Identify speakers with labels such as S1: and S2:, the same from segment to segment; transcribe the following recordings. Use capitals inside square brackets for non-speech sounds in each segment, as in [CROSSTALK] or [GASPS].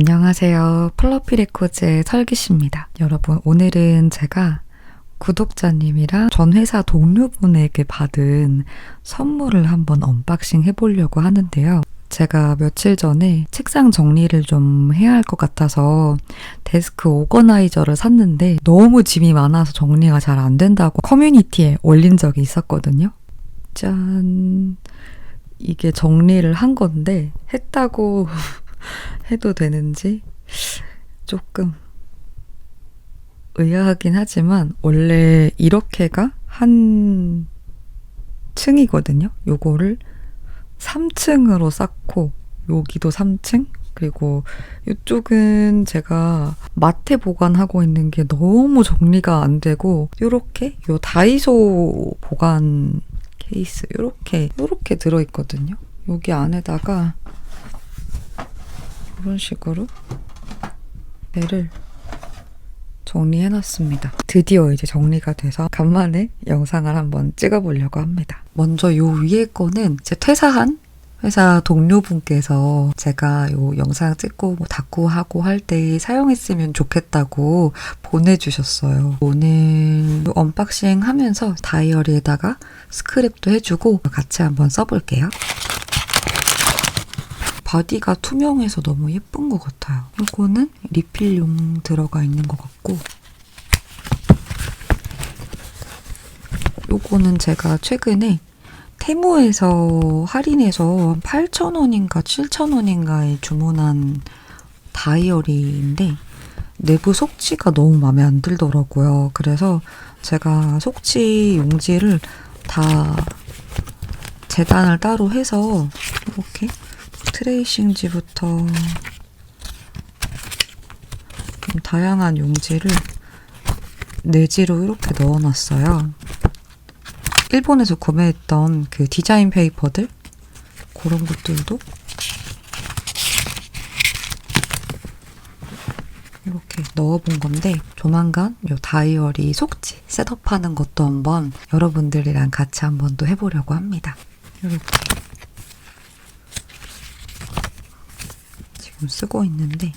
S1: 안녕하세요. 플러피 레코즈의 설기씨입니다. 여러분, 오늘은 제가 구독자님이랑 전 회사 동료분에게 받은 선물을 한번 언박싱 해보려고 하는데요. 제가 며칠 전에 책상 정리를 좀 해야 할 것 같아서 데스크 오거나이저를 샀는데 너무 짐이 많아서 정리가 잘 안 된다고 커뮤니티에 올린 적이 있었거든요. 짠. 이게 정리를 한 건데 했다고 [LAUGHS] 해도 되는지 조금 의아하긴 하지만 원래 이렇게가 한 층이거든요. 요거를 3층으로 쌓고 여기도 3층 그리고 이쪽은 제가 마테 보관하고 있는 게 너무 정리가 안 되고 요렇게 요 다이소 보관 케이스 요렇게 요렇게 들어 있거든요. 여기 안에다가 이런 식으로 배를 정리해놨습니다. 드디어 이제 정리가 돼서 간만에 영상을 한번 찍어보려고 합니다. 먼저 요 위에 거는 제 퇴사한 회사 동료분께서 제가 요 영상 찍고 뭐 닫고 할 때 사용했으면 좋겠다고 보내주셨어요. 오늘 언박싱 하면서 다이어리에다가 스크랩도 해주고 같이 한번 써볼게요. 바디가 투명해서 너무 예쁜 것 같아요. 이거는 리필용 들어가 있는 것 같고 요거는 제가 최근에 테무에서 할인해서 8,000원인가 7,000원인가에 주문한 다이어리인데 내부 속지가 너무 마음에 안 들더라고요. 그래서 제가 속지 용지를 다 재단을 따로 해서 이렇게 트레이싱지부터 좀 다양한 용지를 내지로 이렇게 넣어놨어요. 일본에서 구매했던 그 디자인 페이퍼들 그런 것들도 이렇게 넣어본 건데 조만간 요 다이어리 속지 셋업하는 것도 한번 여러분들이랑 같이 한번 또 해보려고 합니다. 이렇게 지금 쓰고 있는데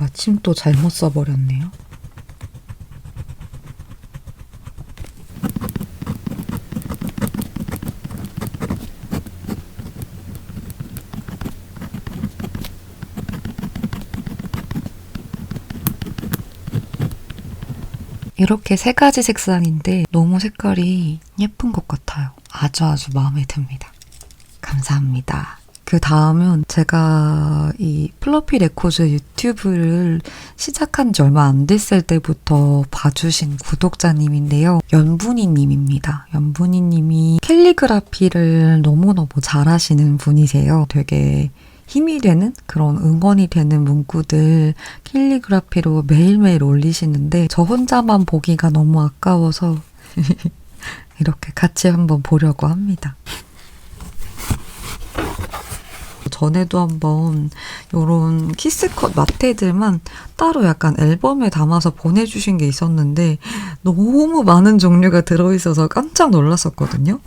S1: 마침 또 잘못 써버렸네요. 이렇게 세 가지 색상인데 너무 색깔이 예쁜 것 같아요. 아주 아주 마음에 듭니다. 감사합니다. 그 다음은 제가 이 플러피 레코즈 유튜브를 시작한 지 얼마 안 됐을 때부터 봐주신 구독자님인데요. 연분이님입니다. 연분이님이 캘리그라피를 너무너무 잘하시는 분이세요. 되게 힘이 되는 그런 응원이 되는 문구들 캘리그라피로 매일매일 올리시는데 저 혼자만 보기가 너무 아까워서 [LAUGHS] 이렇게 같이 한번 보려고 합니다. 전에도 한번 요런 키스컷 마테들만 따로 약간 앨범에 담아서 보내주신 게 있었는데 너무 많은 종류가 들어있어서 깜짝 놀랐었거든요.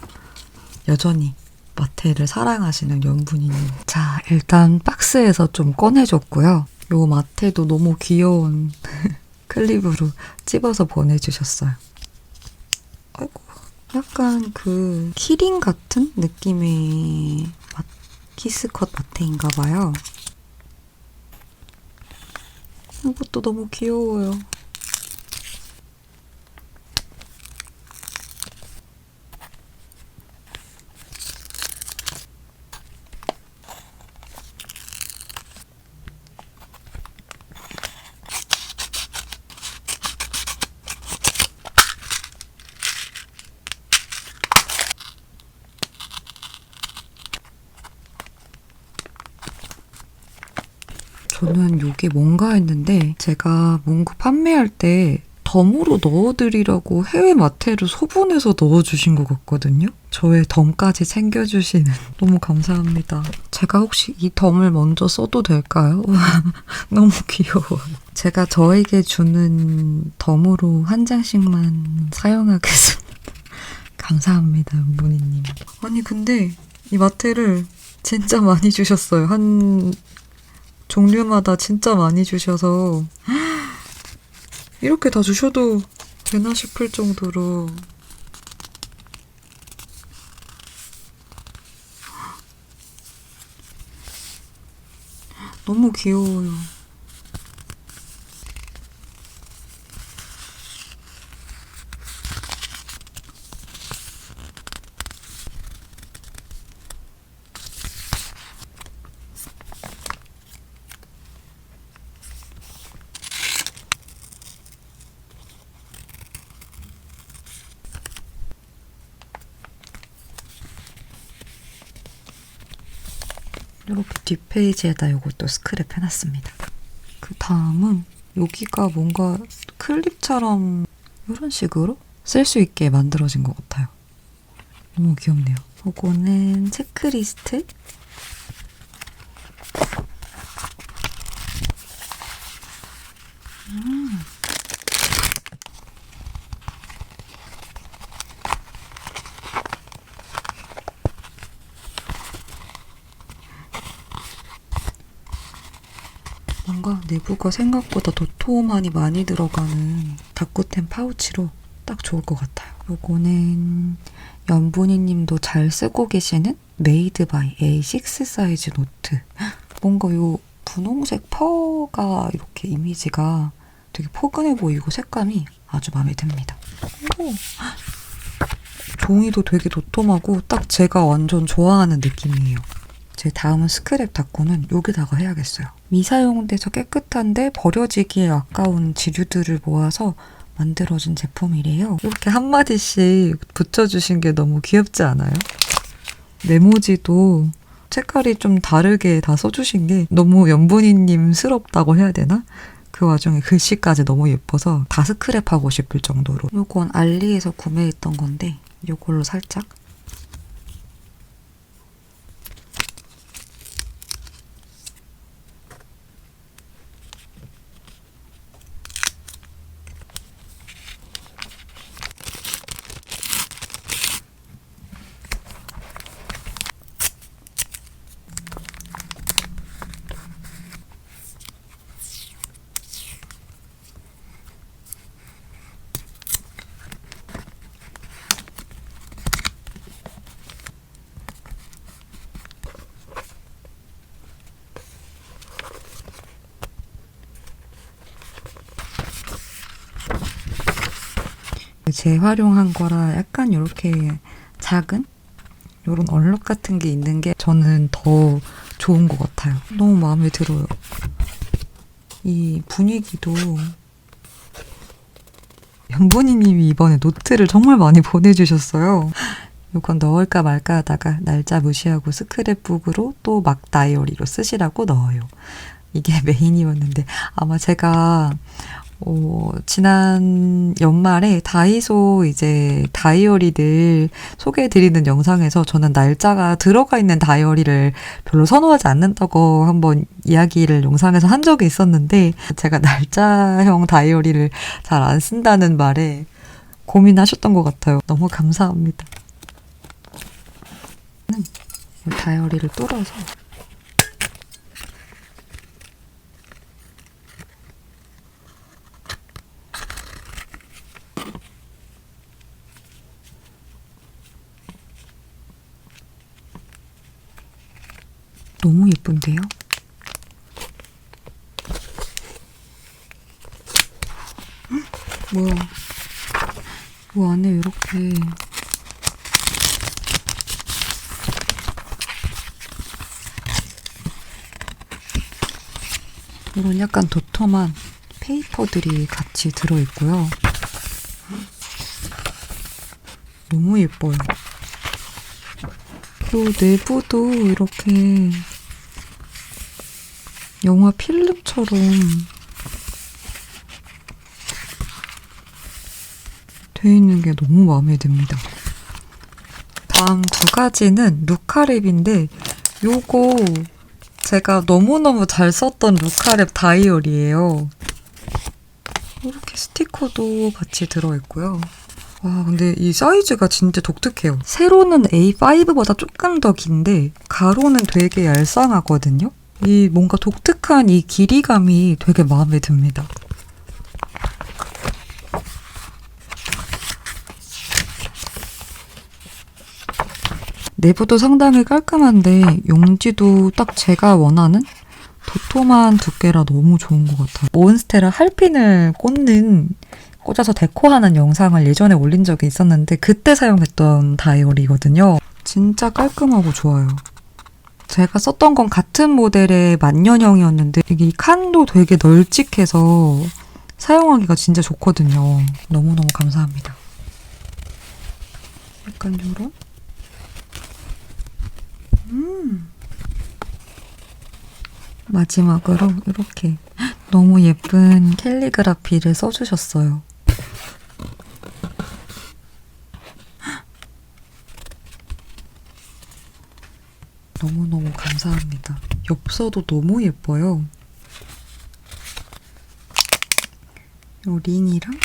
S1: 여전히 마테를 사랑하시는 연분이님. 자, 일단 박스에서 좀 꺼내줬고요. 요 마테도 너무 귀여운 [LAUGHS] 클립으로 찝어서 보내주셨어요. 아이고, 약간 그 키링 같은 느낌의 마, 키스컷 마테인가 봐요. 이것도 너무 귀여워요. 저는 이게 뭔가 했는데 제가 문구 판매할 때 덤으로 넣어드리라고 해외 마테를 소분해서 넣어주신 것 같거든요. 저의 덤까지 챙겨주시는 [LAUGHS] 너무 감사합니다. 제가 혹시 이 덤을 먼저 써도 될까요? [LAUGHS] 너무 귀여워. 제가 저에게 주는 덤으로 한 장씩만 사용하겠습니다. [LAUGHS] 감사합니다, 문희님. 아니 근데 이 마테를 진짜 많이 주셨어요. 한 종류마다 진짜 많이 주셔서 [GASPS] 이렇게 다 주셔도 되나 싶을 정도로 [GASPS] 너무 귀여워요. 이렇게 뒷페이지에다 이것도 스크랩 해놨습니다. 그 다음은 여기가 뭔가 클립처럼 이런 식으로 쓸 수 있게 만들어진 것 같아요. 너무 귀엽네요. 요거는 체크리스트. 뭔가 내부가 생각보다 도톰하니 많이 들어가는 다쿠텐 파우치로 딱 좋을 것 같아요. 요거는 연분이 님도 잘 쓰고 계시는 메이드 바이 A6 사이즈 노트. 뭔가 요 분홍색 퍼가 이렇게 이미지가 되게 포근해 보이고 색감이 아주 마음에 듭니다. 오. 종이도 되게 도톰하고 딱 제가 완전 좋아하는 느낌이에요. 제 다음은 스크랩 닦고는 여기다가 해야겠어요. 미사용돼서 깨끗한데 버려지기에 아까운 지류들을 모아서 만들어진 제품이래요. 이렇게 한마디씩 붙여주신 게 너무 귀엽지 않아요? 메모지도 색깔이 좀 다르게 다 써주신 게 너무 연분이님스럽다고 해야 되나? 그 와중에 글씨까지 너무 예뻐서 다 스크랩하고 싶을 정도로 이건 알리에서 구매했던 건데 이걸로 살짝 재활용한 거라 약간 이렇게 작은 이런 얼룩 같은 게 있는 게 저는 더 좋은 것 같아요. 너무 마음에 들어요. 이 분위기도 연분이님이 이번에 노트를 정말 많이 보내주셨어요. 이건 넣을까 말까 하다가 날짜 무시하고 스크랩북으로 또 막 다이어리로 쓰시라고 넣어요. 이게 [LAUGHS] 메인이었는데 아마 제가 어, 지난 연말에 다이소 이제 다이어리들 소개해드리는 영상에서 저는 날짜가 들어가 있는 다이어리를 별로 선호하지 않는다고 한번 이야기를 영상에서 한 적이 있었는데 제가 날짜형 다이어리를 잘 안 쓴다는 말에 고민하셨던 것 같아요. 너무 감사합니다. 이 다이어리를 뚫어서 너무 예쁜데요? 헉, 뭐야? 뭐 안에 이렇게 이런 약간 도톰한 페이퍼들이 같이 들어있고요. 너무 예뻐요. 또 내부도 이렇게 영화 필름처럼 돼 있는 게 너무 마음에 듭니다. 다음 두 가지는 루카랩인데 요거 제가 너무너무 잘 썼던 루카랩 다이어리예요. 이렇게 스티커도 같이 들어있고요. 와, 근데 이 사이즈가 진짜 독특해요. 세로는 A5보다 조금 더 긴데, 가로는 되게 얄쌍하거든요? 이 뭔가 독특한 이 길이감이 되게 마음에 듭니다. 내부도 상당히 깔끔한데, 용지도 딱 제가 원하는 도톰한 두께라 너무 좋은 것 같아요. 몬스테라 할핀을 꽂는 꽂아서 데코하는 영상을 예전에 올린 적이 있었는데 그때 사용했던 다이어리거든요. 진짜 깔끔하고 좋아요. 제가 썼던 건 같은 모델의 만년형이었는데 이 칸도 되게 널찍해서 사용하기가 진짜 좋거든요. 너무너무 감사합니다. 약간 요런? 음. 마지막으로 이렇게 [GASPS] 너무 예쁜 캘리그라피를 써주셨어요. 너무너무 감사합니다. 엽서도 너무 예뻐요. 요 링이랑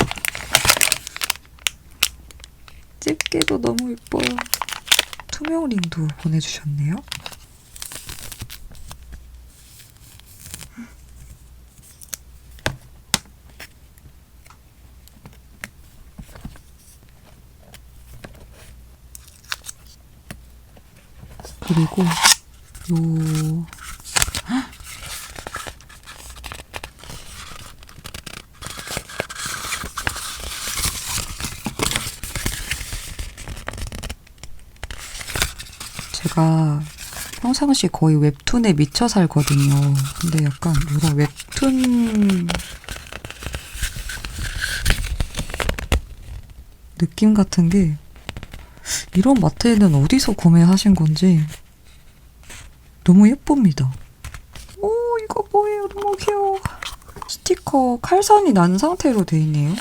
S1: 집게도 너무 예뻐요. 투명 링도 보내주셨네요. 그리고 요 제가 평상시 거의 웹툰에 미쳐 살거든요. 근데 약간 이런 웹툰 느낌 같은 게 이런 마트에는 어디서 구매하신 건지 너무 예쁩니다. 오, 이거 뭐예요? 너무 귀여워. 스티커 칼선이 난 상태로 돼 있네요.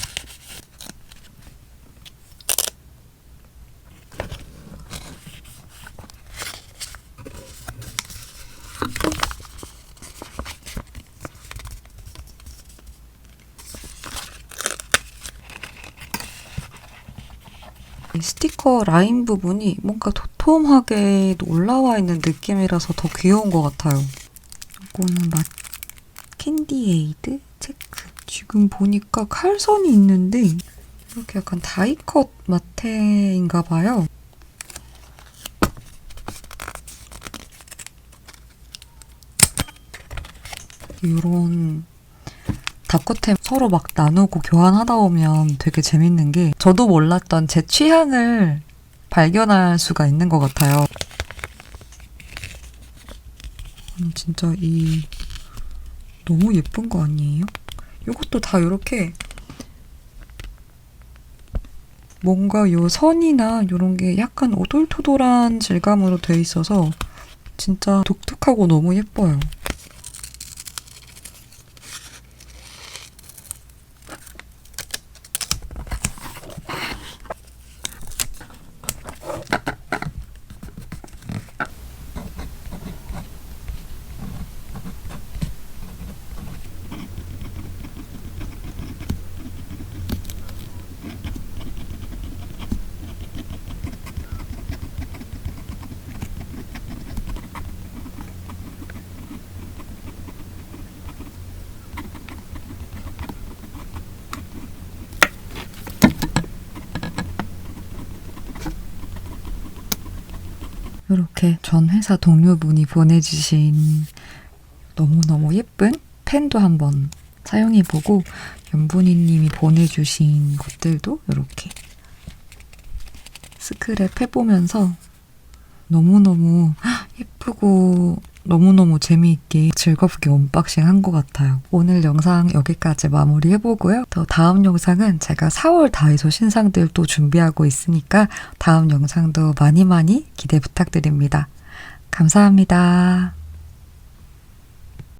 S1: 스티커 라인 부분이 뭔가 도톰하게 올라와 있는 느낌이라서 더 귀여운 것 같아요. 이거는 마 캔디 에이드 체크. 지금 보니까 칼선이 있는데 이렇게 약간 다이컷 마테인가 봐요. 이런 다커템 서로 막 나누고 교환하다 보면 되게 재밌는 게 저도 몰랐던 제 취향을 발견할 수가 있는 것 같아요. 아니, 진짜 이 너무 예쁜 거 아니에요? 이것도 다 이렇게 뭔가 요 선이나 이런 게 약간 오돌토돌한 질감으로 돼 있어서 진짜 독특하고 너무 예뻐요. 이렇게 전 회사 동료분이 보내주신 너무너무 예쁜 펜도 한번 사용해보고 연분이님이 보내주신 것들도 이렇게 스크랩 해보면서 너무너무 예쁘고 너무너무 재미있게 즐겁게 언박싱 한 것 같아요. 오늘 영상 여기까지 마무리 해보고요. 더 다음 영상은 제가 4월 다이소 신상들 또 준비하고 있으니까 다음 영상도 많이 많이 기대 부탁드립니다. 감사합니다.